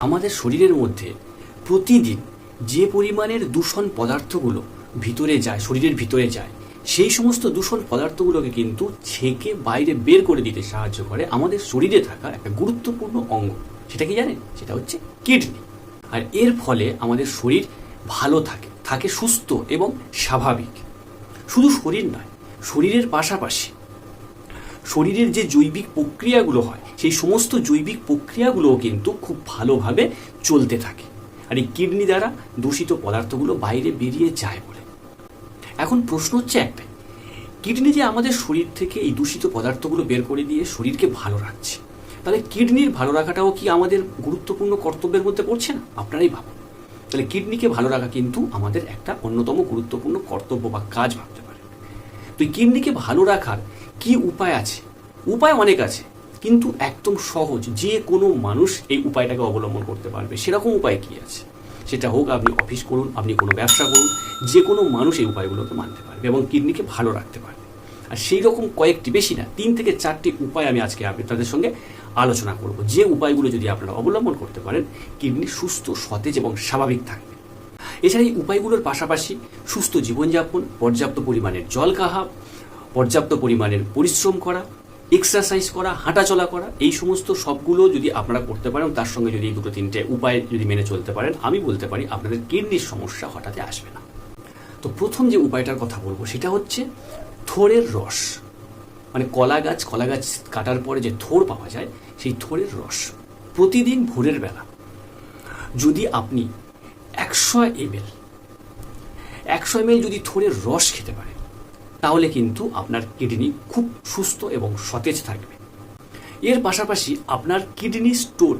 আমাদের শরীরের মধ্যে প্রতিদিন যে পরিমাণের দূষণ পদার্থগুলো ভিতরে যায়, শরীরের ভিতরে যায়, সেই সমস্ত দূষণ পদার্থগুলোকে কিন্তু ছেঁকে বাইরে বের করে দিতে সাহায্য করে আমাদের শরীরে থাকা একটা গুরুত্বপূর্ণ অঙ্গ। সেটা কি জানেন? সেটা হচ্ছে কিডনি। আর এর ফলে আমাদের শরীর ভালো থাকে থাকে সুস্থ এবং স্বাভাবিক। শুধু শরীর নয়, শরীরের পাশাপাশি শরীরের যে জৈবিক প্রক্রিয়াগুলো হয়, সেই সমস্ত জৈবিক প্রক্রিয়াগুলোও কিন্তু খুব ভালোভাবে চলতে থাকে। আর এই কিডনি দ্বারা দূষিত পদার্থগুলো বাইরে বেরিয়ে যায় বলে। এখন প্রশ্ন হচ্ছে একটাই, কিডনি যে আমাদের শরীর থেকে এই দূষিত পদার্থগুলো বের করে দিয়ে শরীরকে ভালো রাখছে, তাহলে কিডনির ভালো রাখাটাও কি আমাদের গুরুত্বপূর্ণ কর্তব্যের মধ্যে পড়ছে না? আপনারাই ভাবুন। তাহলে কিডনিকে ভালো রাখা কিন্তু আমাদের একটা অন্যতম গুরুত্বপূর্ণ কর্তব্য বা কাজ ভাবতে পারেন তো কিডনিকে ভালো রাখার কি উপায় আছে? উপায় অনেক আছে, কিন্তু একদম সহজ, যে কোনো মানুষ এই উপায়টাকে অবলম্বন করতে পারবে। সেরকম উপায় কি আছে? সেটা হোক, আপনি অফিস করুন, আপনি কোনো ব্যবসা করুন, যে কোনো মানুষ এই উপায়গুলোকে মানতে পারবে এবং কিডনিকে ভালো রাখতে পারবে। আর সেই রকম কয়েকটি, বেশি না, তিন থেকে চারটি উপায় আমি আজকে আপনাদের সঙ্গে আলোচনা করব। যে উপায়গুলো যদি আপনারা অবলম্বন করতে পারেন, কিডনি সুস্থ, সতেজ এবং স্বাভাবিক থাকবে। এছাড়া এই উপায়গুলোর পাশাপাশি সুস্থ জীবনযাপন, পর্যাপ্ত পরিমাণের জল খাওয়া পর্যাপ্ত পরিমাণের পরিশ্রম করা এক্সারসাইজ করা, হাঁটাচলা করা, এই সমস্ত সবগুলো যদি আপনারা করতে পারেন তার সঙ্গে যদি দুটো তিনটে উপায় যদি মেনে চলতে পারেন, আমি বলতে পারি আপনাদের কিডনির সমস্যা হঠাৎ আসবে না। তো প্রথম যে উপায়টার কথা বলব সেটা হচ্ছে থোড়ের রস। মানে কলা গাছ কলা গাছ কাটার পরে যে থোড় পাওয়া যায়, সেই থোড়ের রস প্রতিদিন ভোরের বেলা যদি আপনি একশো এমএল একশো এমএল যদি থোড়ের রস খেতে পারেন তাহলে কিন্তু আপনার কিডনি খুব সুস্থ এবং সতেজ থাকবে। এর পাশাপাশি আপনার কিডনি স্টোন,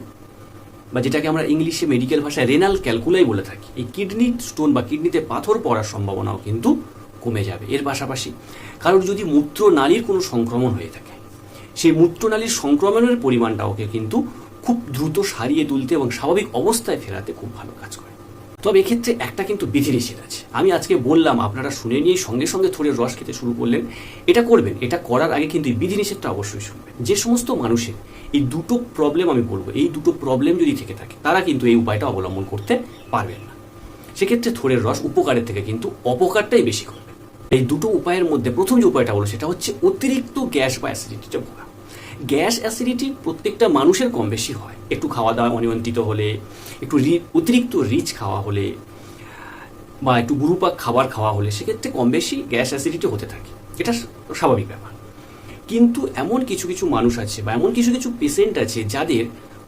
বা যেটাকে আমরা ইংলিশে মেডিকেল ভাষায় রেনাল ক্যালকুলাই বলে থাকি, এই কিডনি স্টোন বা কিডনিতে পাথর পড়ার সম্ভাবনাও কিন্তু কমে যাবে। এর পাশাপাশি কারোর যদি মূত্রনালীর কোনো সংক্রমণ হয়ে থাকে, সেই মূত্রনালীর সংক্রমণের পরিমাণটা পরিমাণটাওকে কিন্তু খুব দ্রুত সারিয়ে তুলতে এবং স্বাভাবিক অবস্থায় ফেরাতে খুব ভালো কাজ করে। তবে এক্ষেত্রে একটা কিন্তু বিধিনিষেধ আছে। আমি আজকে বললাম, আপনারা শুনে নিয়ে সঙ্গে সঙ্গে থোড়ের রস খেতে শুরু করলেন। এটা করবেন, এটা করার আগে কিন্তু এই বিধিনিষেধটা অবশ্যই শুনবেন। যে সমস্ত মানুষের এই দুটো প্রবলেম আমি বলব, এই দুটো প্রবলেম যদি থেকে থাকে, তারা কিন্তু এই উপায়টা অবলম্বন করতে পারবেন না। সেক্ষেত্রে থোড়ের রস উপকারের থেকে কিন্তু অপকারটাই বেশি করবে। এই দুটো উপায়ের মধ্যে প্রথম যে উপায়টা হলো সেটা হচ্ছে অতিরিক্ত গ্যাস বা অ্যাসিডিটিতে ভোগা গ্যাস অ্যাসিডিটি প্রত্যেকটা মানুষের কম বেশি হয়। একটু খাওয়া দাওয়া অনিয়ন্ত্রিত হলে, একটু অতিরিক্ত রিচ খাওয়া হলে বা একটু গুরুপাক খাবার খাওয়া হলে সেক্ষেত্রে কম বেশি গ্যাস অ্যাসিডিটি হতে থাকে। এটা স্বাভাবিক ব্যাপার। কিন্তু এমন কিছু কিছু মানুষ আছে বা এমন কিছু কিছু পেশেন্ট আছে যাদের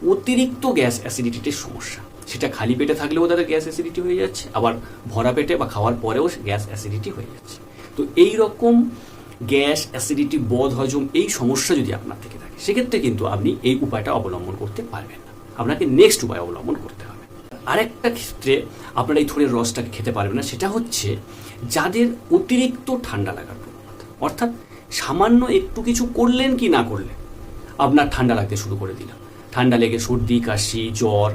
অতিরিক্ত গ্যাস অ্যাসিডিটির সমস্যা। সেটা খালি পেটে থাকলেও তাদের গ্যাস অ্যাসিডিটি হয়ে যাচ্ছে, আবার ভরা পেটে বা খাওয়ার পরেও গ্যাস অ্যাসিডিটি হয়ে যাচ্ছে। তো এই রকম গ্যাস অ্যাসিডিটি বদ হজম, এই সমস্যা যদি আপনার থেকে থাকে, সেক্ষেত্রে কিন্তু আপনি এই উপায়টা অবলম্বন করতে পারবেন না। আপনাকে নেক্সট উপায় অবলম্বন করতে হবে। আরেকটা ক্ষেত্রে আপনারা এই থোড়ের রসটাকে খেতে পারবেন না, সেটা হচ্ছে যাদের অতিরিক্ত ঠান্ডা লাগার প্রবণতা। অর্থাৎ সামান্য একটু কিছু করলেন কি না করলেন, আপনার ঠান্ডা লাগতে শুরু করে দিল। ঠান্ডা লেগে সর্দি, কাশি, জ্বর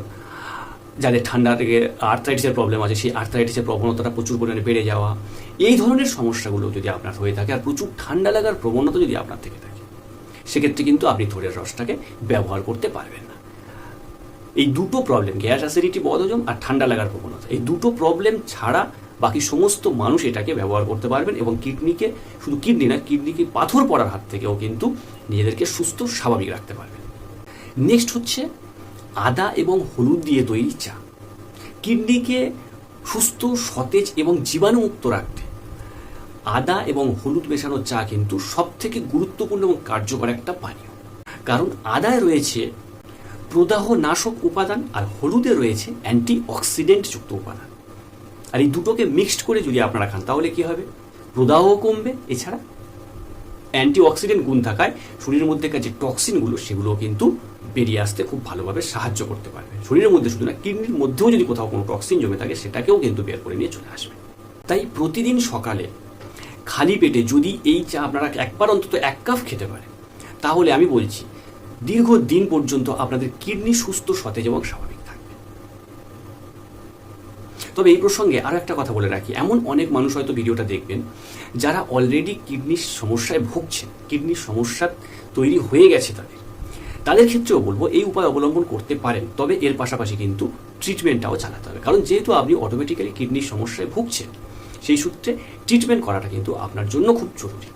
যাদের ঠান্ডা থেকে আর্থ্রাইটিসের প্রবলেম আছে, সেই আর্থ্রাইটিসের প্রবণতাটা প্রচুর পরিমাণে বেড়ে যাওয়া, এই ধরনের সমস্যাগুলো যদি আপনার হয়ে থাকে আর প্রচুর ঠান্ডা লাগার প্রবণতা যদি আপনার থেকে থাকে, সেক্ষেত্রে কিন্তু আপনি থোড়ের রসটাকে ব্যবহার করতে পারবেন না। এই দুটো প্রবলেম গ্যাস অ্যাসিডিটি বদহজম আর ঠান্ডা লাগার প্রবণতা, এই দুটো প্রবলেম ছাড়া বাকি সমস্ত মানুষ এটাকে ব্যবহার করতে পারবেন এবং কিডনিকে, শুধু কিডনি না, কিডনিকে পাথর পড়ার হাত থেকেও কিন্তু নিজেদেরকে সুস্থ, স্বাভাবিক রাখতে পারবেন। নেক্সট হচ্ছে আদা এবং হলুদ দিয়ে তৈরি চা। কিডনিকে সুস্থ, সতেজ এবং জীবাণুমুক্ত রাখতে আদা এবং হলুদ মেশানো চা কিন্তু সব থেকে গুরুত্বপূর্ণ এবং কার্যকর একটা পানীয়। কারণ আদায় রয়েছে প্রদাহ নাশক উপাদান আর হলুদে রয়েছে অ্যান্টি অক্সিডেন্ট যুক্ত উপাদান। আর এই দুটোকে মিক্সড করে যদি আপনারা খান, তাহলে কি হবে? প্রদাহ কমবে, এছাড়া অ্যান্টি অক্সিডেন্ট গুণ থাকায় শরীরের মধ্যেকার যে টক্সিনগুলো সেগুলো কিন্তু বেরিয়ে আসতে খুব ভালোভাবে সাহায্য করতে পারবে। শরীরের মধ্যে শুধু না, কিডনির মধ্যেও যদি কোথাও কোনো টক্সিন জমে থাকে, সেটাকেও কিন্তু বের করে নিয়ে চলে আসবে। তাই প্রতিদিন সকালে খালি পেটে যদি এই চা আপনারা একবার অন্তত এক কাপ খেতে পারেন, তাহলে আমি বলছি দীর্ঘ দিন পর্যন্ত আপনাদের কিডনি সুস্থ, সতেজ এবং স্বাভাবিক থাকবে। তবে এই প্রসঙ্গে আরও একটা কথা বলে রাখি। এমন অনেক মানুষ হয়তো ভিডিওটা দেখবেন, যারা অলরেডি কিডনির সমস্যায় ভুগছেন। কিডনির সমস্যা তৈরি হয়ে গেছে তাদের। তাদের ক্ষেত্রেও বলব এই উপায় অবলম্বন করতে পারেন, তবে এর পাশাপাশি কিন্তু ট্রিটমেন্টটাও চালাতে হবে। কারণ যেহেতু আপনি অটোমেটিক্যালি কিডনির সমস্যায় ভুগছেন, সেই সূত্রে ট্রিটমেন্ট করাটা কিন্তু আপনার জন্য খুব জরুরি।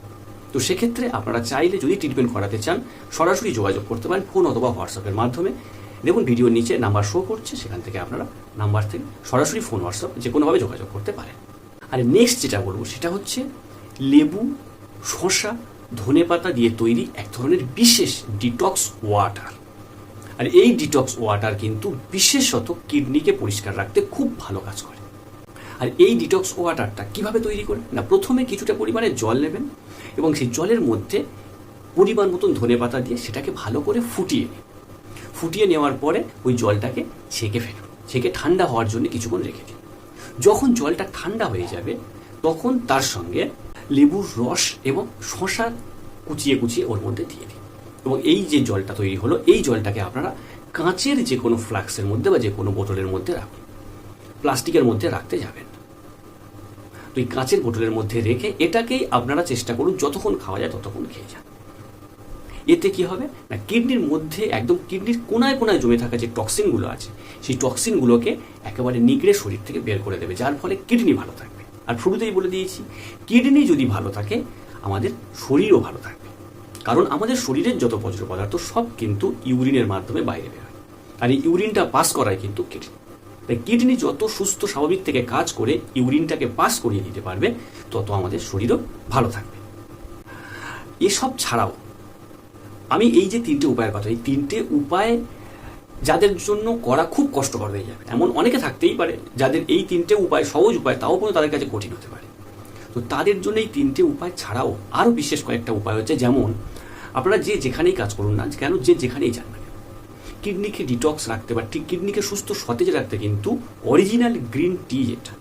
তো সেক্ষেত্রে আপনারা চাইলে যদি ট্রিটমেন্ট করাতে চান, সরাসরি যোগাযোগ করতে পারেন ফোন অথবা হোয়াটসঅ্যাপের মাধ্যমে। দেখুন ভিডিওর নিচে নাম্বার শো করছে, সেখান থেকে আপনারা নাম্বার থেকে সরাসরি ফোন হোয়াটসঅ্যাপ যে কোনোভাবে যোগাযোগ করতে পারেন। আর নেক্সট যেটা বলব, সেটা হচ্ছে লেবু, শসা ধনেপাতা দিয়ে তৈরি এক ধরনের বিশেষ ডিটক্স ওয়াটার আর এই ডিটক্স ওয়াটার কিন্তু বিশেষত কিডনিকে পরিষ্কার রাখতে খুব ভালো কাজ করে। আর এই ডিটক্স ওয়াটারটা কীভাবে তৈরি করে না, প্রথমে কিছুটা পরিমাণে জল নেবেন এবং সেই জলের মধ্যে পরিমাণ মতন ধনে পাতা দিয়ে সেটাকে ভালো করে ফুটিয়ে নিন। ফুটিয়ে নেওয়ার পরে ওই জলটাকে ছেঁকে ফেলুন। ছেঁকে ঠান্ডা হওয়ার জন্য কিছুক্ষণ রেখে দিন। যখন জলটা ঠান্ডা হয়ে যাবে, তখন তার সঙ্গে লেবুর রস এবং শশা কুচিয়ে কুচিয়ে ওর মধ্যে দিয়ে দিন। এবং এই যে জলটা তৈরি হলো, এই জলটাকে আপনারা কাঁচের যে কোনো ফ্লাক্সের মধ্যে বা যে কোনো বোতলের মধ্যে রাখুন। প্লাস্টিকের মধ্যে রাখতে যাবেন। তো এই কাঁচের বোতলের মধ্যে রেখে এটাকেই আপনারা চেষ্টা করুন, যতক্ষণ খাওয়া যায় ততক্ষণ খেয়ে যান। এতে কি হবে? না, কিডনির মধ্যে একদম কিডনির কোনায় কোনায় জমে থাকা যে টক্সিনগুলো আছে, সেই টক্সিনগুলোকে একেবারে নিগড়ে শরীর থেকে বের করে দেবে, যার ফলে কিডনি ভালো থাকবে। আর শুরুতেই বলে দিয়েছি, কিডনি যদি ভালো থাকে, আমাদের শরীরও ভালো থাকবে। কারণ আমাদের শরীরের যত বজ্র পদার্থ, সব কিন্তু ইউরিনের মাধ্যমে বাইরে বেরোয়। আর এই ইউরিনটা পাস করায় কিন্তু কিডনি। তাই কিডনি যত সুস্থ, স্বাভাবিক থেকে কাজ করে ইউরিনটাকে পাস করিয়ে দিতে পারবে, তত আমাদের শরীরও ভালো থাকবে। এসব ছাড়াও, আমি এই যে তিনটে উপায়ের কথা, এই তিনটে উপায় যাদের জন্য করা খুব কষ্টকর হয়ে যাবে। এমন অনেকে থাকতেই পারে যাদের এই তিনটে উপায় সহজ উপায়, তাও কোনো তাদের কাছে কঠিন হতে পারে। তো তাদের জন্য এই তিনটে উপায় ছাড়াও আরও বিশেষ কয়েকটা উপায় হচ্ছে, যেমন আপনারা যে যেখানেই কাজ করুন না কেন, যে যেখানেই যান না কিডনিকে ডিটক্স রাখতে বা ঠিক কিডনিকে সুস্থ সতেজ রাখতে কিন্তু অরিজিনাল গ্রিন টি যেটা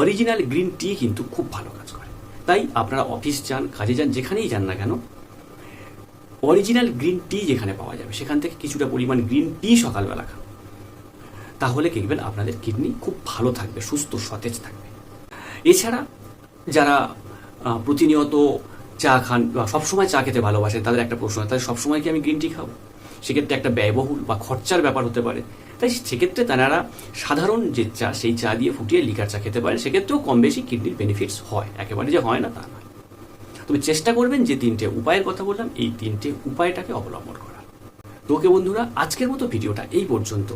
অরিজিনাল গ্রিন টি কিন্তু খুব ভালো কাজ করে। তাই আপনারা অফিস যান, কাজে যান, যেখানেই যান না কেন অরিজিনাল গ্রিন টি যেখানে পাওয়া যাবে, সেখান থেকে কিছুটা পরিমাণ গ্রিন টি সকালবেলা খান। তাহলে দেখবেন, আপনাদের কিডনি খুব ভালো থাকবে, সুস্থ, সতেজ থাকবে। এছাড়া যারা প্রতিনিয়ত চা খান বা সবসময় চা খেতে ভালোবাসেন, তাদের একটা প্রশ্ন তাহলে সবসময় কি আমি গ্রিন টি খাব? সেক্ষেত্রে একটা ব্যয়বহুল বা খরচার ব্যাপার হতে পারে। তাই সেক্ষেত্রে তারা সাধারণ যে চা, সেই চা দিয়ে ফুটিয়ে লিকার চা খেতে পারেন, সেক্ষেত্রেও কম বেশি কিডনির বেনিফিটস হয়। একেবারে যে হয় না, তা নয়। তবে চেষ্টা করবেন যে তিনটে উপায়ের কথা বললাম, এই তিনটে উপায়টাকে অবলম্বন করা। তোকে বন্ধুরা, আজকের মতো ভিডিওটা এই পর্যন্ত।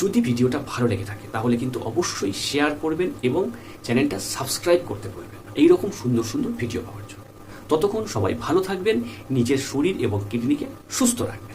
যদি ভিডিওটা ভালো লেগে থাকে, তাহলে কিন্তু অবশ্যই শেয়ার করবেন এবং চ্যানেলটা সাবস্ক্রাইব করতে বলবেন এইরকম সুন্দর সুন্দর ভিডিও পাওয়ার জন্য। ততক্ষণ সবাই ভালো থাকবেন, নিজের শরীর এবং কিডনিকে সুস্থ রাখবেন।